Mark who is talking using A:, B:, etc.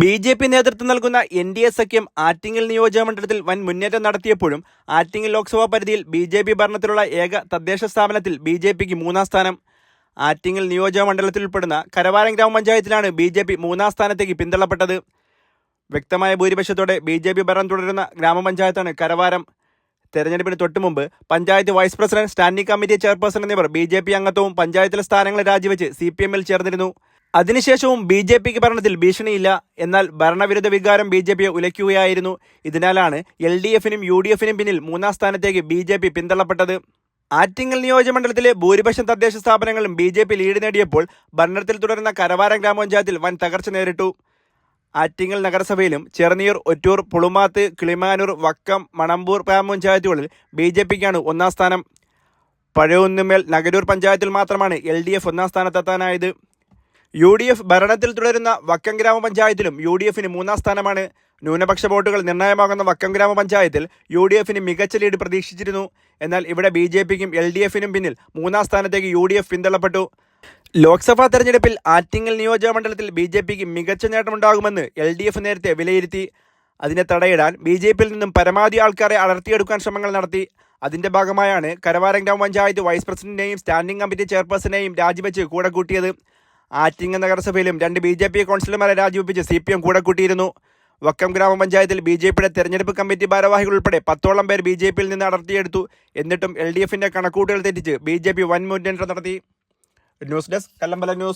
A: B J P നേതൃത്വം നൽകുന്ന N D A സഖ്യം ആറ്റിങ്ങൽ നിയോജകമണ്ഡലത്തിൽ വൻ മുന്നേറ്റം നടത്തിയപ്പോഴും ആറ്റിങ്ങൽ ലോക്സഭാ പരിധിയിൽ ബി ജെ പി ഭരണത്തിലുള്ള ഏക തദ്ദേശ സ്ഥാപനത്തിൽ ബി ജെ പിക്ക് മൂന്നാം സ്ഥാനം. ആറ്റിങ്ങൽ നിയോജകമണ്ഡലത്തിൽ ഉൾപ്പെടുന്ന കരവാരം ഗ്രാമപഞ്ചായത്തിലാണ് ബി ജെ പി മൂന്നാം സ്ഥാനത്തേക്ക് പിന്തള്ളപ്പെട്ടത്. വ്യക്തമായ ഭൂരിപക്ഷത്തോടെ ബി ജെ പി ഭരണം തുടരുന്ന ഗ്രാമപഞ്ചായത്താണ് കരവാരം. തെരഞ്ഞെടുപ്പിന് തൊട്ടുമുമ്പ് panchayat vice president standing committee chairperson എന്നിവർ ബി ജെ പി അംഗത്വവും പഞ്ചായത്തിലെ സ്ഥാനങ്ങളെ രാജിവെച്ച് സി പി എമ്മിൽ ചേർന്നിരുന്നു. അതിനുശേഷവും ബി ജെ പിക്ക് ഭരണത്തിൽ ഭീഷണിയില്ല. എന്നാൽ ഭരണവിരുദ്ധ വികാരം ബി ജെ പിയെ ഉലയ്ക്കുകയായിരുന്നു. ഇതിനാലാണ് എൽ ഡി എഫിനും യു ഡി എഫിനും പിന്നിൽ മൂന്നാം സ്ഥാനത്തേക്ക് ബി ജെ പി പിന്തള്ളപ്പെട്ടത്. ആറ്റിങ്ങൽ നിയോജകമണ്ഡലത്തിലെ ഭൂരിപക്ഷം തദ്ദേശ സ്ഥാപനങ്ങളും ബി ജെ പി ലീഡ് നേടിയപ്പോൾ ഭരണത്തിൽ തുടരുന്ന കരവാരം ഗ്രാമപഞ്ചായത്തിൽ വൻ തകർച്ച നേരിട്ടു. ആറ്റിങ്ങൽ നഗരസഭയിലും ചെറുനീർ ഒറ്റൂർ പുളുമാത്ത് കിളിമാനൂർ വക്കം മണമ്പൂർ ഗ്രാമപഞ്ചായത്തുകളിൽ ബി ജെ പിക്കാണ് ഒന്നാം സ്ഥാനം. പഴയൊന്നുമേൽ നഗരൂർ പഞ്ചായത്തിൽ മാത്രമാണ് എൽ ഡി എഫ് ഒന്നാം സ്ഥാനത്തെത്താനായത്. യു ഡി എഫ് ഭരണത്തിൽ തുടരുന്ന വക്കം ഗ്രാമപഞ്ചായത്തിലും യു ഡി എഫിന് മൂന്നാം സ്ഥാനമാണ്. ന്യൂനപക്ഷ വോട്ടുകൾ നിർണായകമാകുന്ന വക്കം ഗ്രാമപഞ്ചായത്തിൽ യു ഡി എഫിന് മികച്ച ലീഡ് പ്രതീക്ഷിച്ചിരുന്നു. എന്നാൽ ഇവിടെ ബി ജെ പിക്കും എൽ ഡി എഫിനും പിന്നിൽ മൂന്നാം സ്ഥാനത്തേക്ക് യു ഡി എഫ് പിന്തള്ളപ്പെട്ടു. ലോക്സഭാ തെരഞ്ഞെടുപ്പിൽ ആറ്റിങ്ങൽ നിയോജകമണ്ഡലത്തിൽ ബി ജെ പിക്ക് മികച്ച നേട്ടമുണ്ടാകുമെന്ന് എൽ ഡി എഫ് നേരത്തെ വിലയിരുത്തി. അതിനെ തടയിടാൻ ബി ജെ പിയിൽ നിന്നും പരമാവധി ആൾക്കാരെ അടർത്തിയെടുക്കാൻ ശ്രമങ്ങൾ നടത്തി. അതിന്റെ ഭാഗമായാണ് കരവാരം ഗ്രാമപഞ്ചായത്ത് വൈസ് പ്രസിഡന്റിനെയും സ്റ്റാൻഡിംഗ് കമ്മിറ്റി ചെയർപേഴ്സണെയും രാജിവെച്ച് കൂടെ കൂട്ടിയത്. ആറ്റിങ്ങൽ നഗരസഭയിലും രണ്ട് ബി ജെ പി കൗൺസിലർമാരെ രാജിവെപ്പിച്ച് സി പി എം കൂടെ കൂട്ടിയിരുന്നു. വക്കം ഗ്രാമപഞ്ചായത്തിൽ ബി ജെ പിയുടെ തെരഞ്ഞെടുപ്പ് കമ്മിറ്റി ഭാരവാഹികൾ ഉൾപ്പെടെ പത്തോളം പേർ ബി ജെ പിയിൽ നിന്ന് അടർത്തിയെടുത്തു. എന്നിട്ടും എൽ ഡി എഫിന്റെ കണക്കൂട്ടുകൾ തെറ്റിച്ച് ബി ജെ പി വൻ മുന്നേറ്റം നടത്തി. News desk Kallambala news.